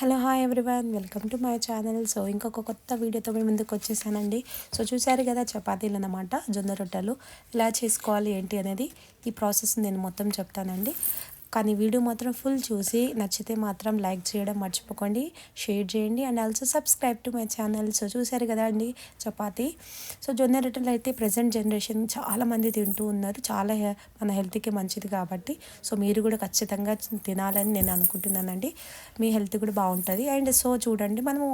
Hello hi everyone. Welcome to my channel. So ఇంకొక కొత్త వీడియోతో మేము ముందుకు వచ్చేసానండి. సో చూసారు కదా చపాతీలు అన్నమాట జొన్న రొట్టెలు. ఎలా చేసుకోవాలి ఏంటి అనేది ఈ ప్రాసెస్ నేను మొత్తం చెప్తానండి. కానీ వీడియో మాత్రం ఫుల్ చూసి నచ్చితే మాత్రం లైక్ చేయడం మర్చిపోకండి షేర్ చేయండి and also subscribe to my channel so చూసారు కదా అండి చపాతి. సో జొన్న రొట్టెలు అయితే ప్రజెంట్ జనరేషన్ చాలామంది తింటూ ఉన్నారు. చాలా మన హెల్త్కి మంచిది కాబట్టి. సో మీరు కూడా ఖచ్చితంగా తినాలని నేను అనుకుంటున్నానండి. మీ హెల్త్ కూడా బాగుంటుంది. అండ్ సో చూడండి మనము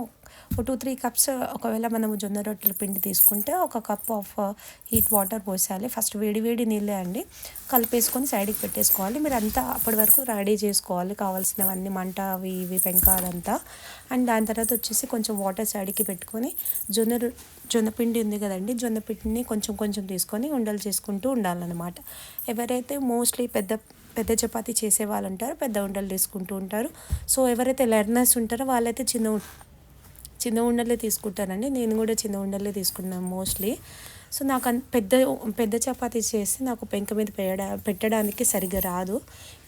ఒక టూ త్రీ కప్స్ ఒకవేళ మనము జొన్న రొట్టెల పిండి తీసుకుంటే ఒక కప్ ఆఫ్ హీట్ వాటర్ పోసేయాలి. ఫస్ట్ వేడి వేడి నీళ్ళే అండి. కలిపేసుకొని సైడ్కి పెట్టేసుకోవాలి. మీరు అంతా అప్పటి వరకు రెడీ చేసుకోవాలి. కావాల్సినవన్నీ మంట అవి ఇవి పెంకాలంతా అండ్ దాని తర్వాత వచ్చేసి కొంచెం వాటర్ సైడ్కి పెట్టుకొని జొన్న రొ- జొన్న పిండి ఉంది కదండి. జొన్న పిండిని కొంచెం కొంచెం తీసుకొని ఉండలు చేసుకుంటూ ఉండాలన్నమాట. ఎవరైతే మోస్ట్లీ పెద్ద పెద్ద చపాతీ చేసే వాళ్ళు ఉంటారు పెద్ద ఉండలు తీసుకుంటూ ఉంటారు. సో ఎవరైతే లెర్నర్స్ ఉంటారో వాళ్ళైతే చిన్న చిన్న ఉండలే తీసుకుంటానండి. నేను కూడా చిన్న ఉండలే తీసుకున్నాను మోస్ట్లీ. సో నాకు పెద్ద పెద్ద చపాతీ చేసి నాకు పెంక మీద పెట్టడా పెట్టడానికి సరిగ్గా రాదు.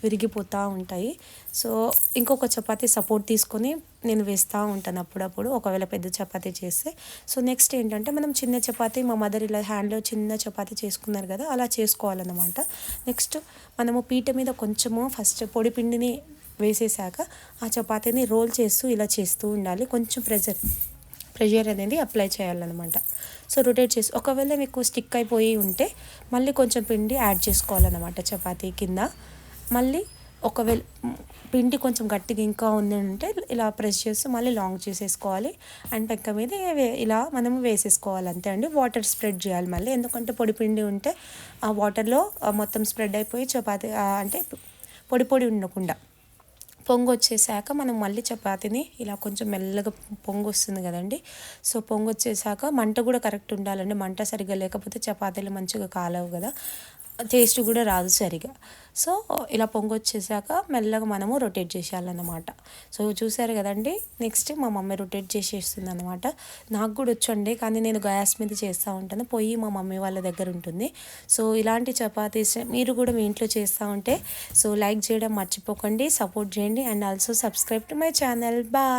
విరిగిపోతూ ఉంటాయి. సో ఇంకొక చపాతీ సపోర్ట్ తీసుకొని నేను వేస్తూ ఉంటాను అప్పుడప్పుడు. ఒకవేళ పెద్ద చపాతీ చేస్తే. సో నెక్స్ట్ ఏంటంటే మనం చిన్న చపాతీ మా మదర్ ఇలా హ్యాండ్లో చిన్న చపాతీ చేసుకున్నారు కదా అలా చేసుకోవాలన్నమాట. నెక్స్ట్ మనము పీట మీద కొంచెము ఫస్ట్ పొడి పిండిని వేసేసాక ఆ చపాతీని రోల్ చేస్తూ ఇలా చేస్తూ ఉండాలి. కొంచెం ప్రెజర్ ప్రెషర్ అనేది అప్లై చేయాలన్నమాట. సో రొటేట్ చేసి ఒకవేళ మీకు స్టిక్ అయిపోయి ఉంటే మళ్ళీ కొంచెం పిండి యాడ్ చేసుకోవాలన్నమాట చపాతీ కింద. మళ్ళీ ఒకవేళ పిండి కొంచెం గట్టిగా ఇంకా ఉంది అంటే ఇలా ప్రెస్ చేసి మళ్ళీ లాంగ్ చేసేసుకోవాలి. అండ్ పెక్క మీద వే- ఇలా మనం వేసేసుకోవాలి. అంతే అండి. వాటర్ స్ప్రెడ్ చేయాలి మళ్ళీ. ఎందుకంటే పొడి పిండి ఉంటే ఆ వాటర్లో మొత్తం స్ప్రెడ్ అయిపోయి చపాతీ అంటే పొడి పొడి ఉండకుండా. పొంగు వచ్చేసాక మనం మళ్ళీ చపాతీని ఇలా కొంచెం మెల్లగా పొంగు వస్తుంది కదండి. సో పొంగు వచ్చేసాక మంట కూడా కరెక్ట్ ఉండాలండి. మంట సరిగ్గా లేకపోతే చపాతీలు మంచిగా కాలవు కదా. టేస్ట్ కూడా రాదు సరిగా. సో ఇలా పొంగు వచ్చేసాక మెల్లగా మనము రొటేట్ చేసేయాలన్నమాట. సో చూసారు కదండి? నెక్స్ట్ మా మమ్మీ రొటేట్ చేసేస్తుంది అనమాట నాకు కూడా వచ్చండి కానీ నేను గ్యాస్ మీద చేస్తూ ఉంటాను. పొయ్యి మా మమ్మీ వాళ్ళ దగ్గర ఉంటుంది. సో ఇలాంటి చపాతీస్ మీరు కూడా మీ ఇంట్లో చేస్తూ ఉంటే సో లైక్ చేయడం మర్చిపోకండి సపోర్ట్ చేయండి and also subscribe to my channel. Bye!